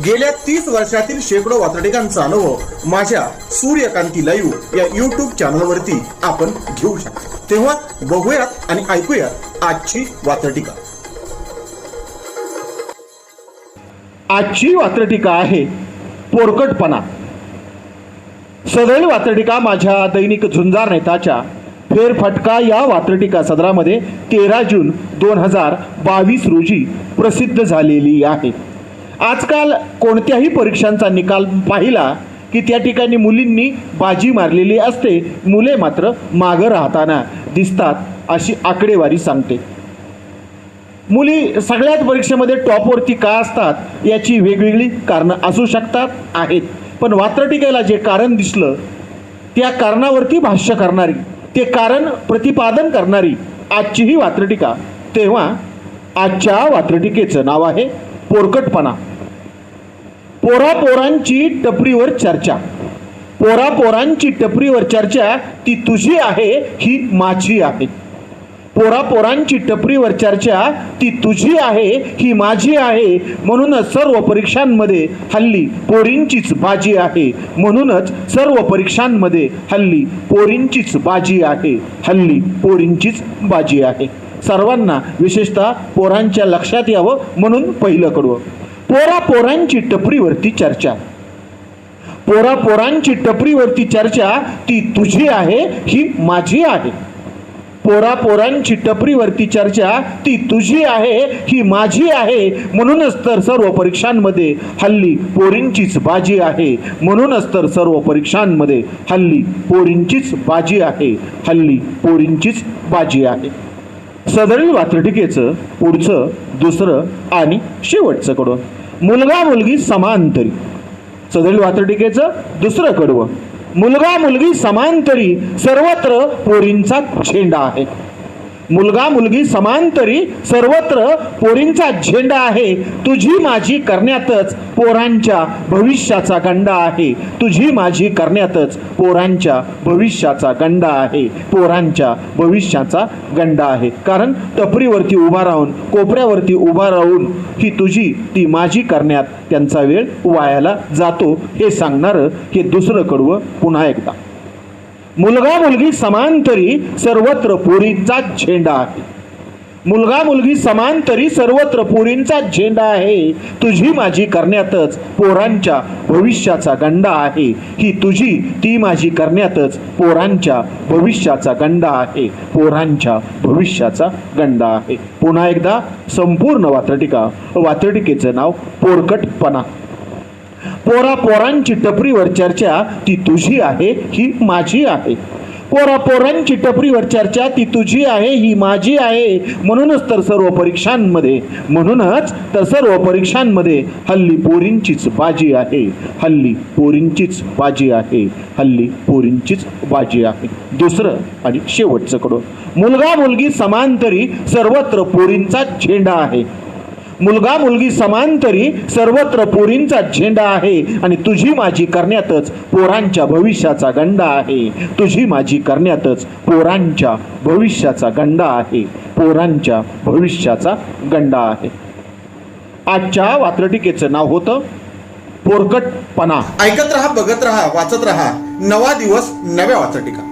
गेल्या तीस वर्षातील शेकडो वातडिकांचा अनुभव माझ्या सूर्यकांती लाईव्ह या युट्यूब चॅनलवरती आपण घेऊ शकतो. तेव्हा बघूयात आणि ऐकूयात आजची वातडिका आजची वात्रटिका आहे पोरकटपणा. सदैव वात्रटिका माझ्या दैनिक झुंजार नेताच्या फेरफटका या वात्रटिका सदरामध्ये तेरा जून दोन हजार बावीस रोजी प्रसिद्ध झालेली आहे. आजकाल कोणत्याही परीक्षांचा निकाल पाहिला की त्या ठिकाणी मुलींनी बाजी मारलेली असते. मुले मात्र मागं राहताना दिसतात अशी आकडेवारी सांगते. मुली सगळ्याच परीक्षेमध्ये टॉपवरती का असतात याची वेगवेगळी कारणं असू शकतात आहेत. पण वात्रटिकेला जे कारण दिसलं त्या कारणावरती भाष्य करणारी ते कारण प्रतिपादन करणारी आजची ही वात्रटिका तेव्हा आजच्या वात्रटिकेचं नाव आहे पोरकटपणा. पोरा पोरांची टपरीवर चर्चा. पोरापोरांची टपरीवर चर्चा ती तुझी आहे ही माझी आहे. पोरा पोरांची टपरीवर चर्चा ती तुझी आहे ही माझी आहे म्हणूनच सर्व परीक्षांमध्ये हल्ली पोरींचीच बाजी आहे. म्हणूनच सर्व परीक्षांमध्ये हल्ली पोरींचीच बाजी आहे. हल्ली पोरींचीच बाजी आहे. सर्वांना विशेषतः पोरांच्या लक्षात यावं म्हणून पहिलं कडवं. पोरा पोरांची टपरीवरती चर्चा. पोरा पोरांची टपरीवरती चर्चा ती तुझी आहे ही माझी आहे. पोरा पोरांची टपरीवरती चर्चा ती तुझी आहे ही माझी आहे. म्हणूनच तर सर्व परीक्षांमध्ये हल्ली पोरींचीच बाजी आहे. म्हणूनच तर सर्व परीक्षांमध्ये हल्ली पोरींचीच बाजी आहे. हल्ली पोरींचीच बाजी आहे. सदरील वात्रटिकेचं पुढचं दुसरं आणि शेवटचं कडून मुलगा मुलगी समांतरी सदरील वातटिकेचं दुसरं कडवं. मुलगा मुलगी समांतरी सर्वत्र पोरींचा झेंडा आहे. मुलगा मुलगी समांतरी सर्वत्र पोरींचा झेंडा आहे. तुझी माझी करण्यातच पोरांच्या भविष्याचा गंडा आहे. तुझी माझी करण्यातच पोरांच्या भविष्याचा गंडा आहे. पोरांच्या भविष्याचा गंडा आहे. कारण टपरीवरती उभा राहून कोपऱ्यावरती उभा राहून ही तुझी ती माझी करण्यात त्यांचा वेळ वायाला जातो. हे सांगणारं हे दुसरं कडवं पुन्हा एकदा. मुलगा मुलगी समांतरी सर्वत्र पुरींचाच झेंडा आहे. मुलगा मुलगी समांतरी सर्वत्र पोरींचाच झेंडा आहे. तुझी माझी करण्यातच पोरांच्या भविष्याचा गंडा आहे. ही तुझी ती माझी करण्यातच पोरांच्या भविष्याचा गंडा आहे. पोरांच्या भविष्याचा गंडा आहे. पुन्हा एकदा संपूर्ण वात्रटिका वात्रटिकेचं नाव पोरकटपणा. पोरा पोरांची टपरीवर चर्चा ती तुझी आहे ही माझी आहे. पोरा पोरांची टपरीवर चर्चा ती तुझी आहे ही माझी आहे. म्हणूनच तर सर्व परीक्षांमध्ये म्हणूनच तर सर्व परीक्षांमध्ये हल्ली पोरींचीच बाजी आहे. हल्ली पोरींचीच बाजी आहे. हल्ली पोरींचीच बाजी आहे. दुसरं आणि शेवटचं कडून मुलगा मुलगी समांतरी सर्वत्र पोरींचा झेंडा आहे. मुलगा मुलगी समांतरी सर्वत्र पोरींचा झेंडा आहे आणि तुझी माझी करण्यातच पोरांच्या भविष्याचा गंडा आहे. तुझी माझी करण्यातच पोरांच्या भविष्याचा गंडा आहे. पोरांच्या भविष्याचा गंडा आहे. आजच्या वात्रटिकेचं नाव होतं पोरकटपणा ऐकत रहा बघत रहा वाचत रहा. नवा दिवस नव्या वाचटिका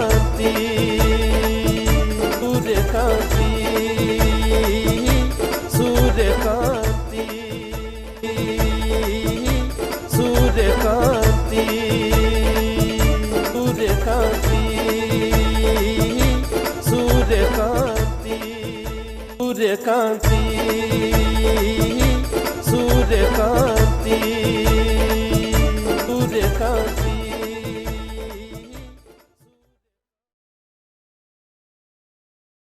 কাঁচি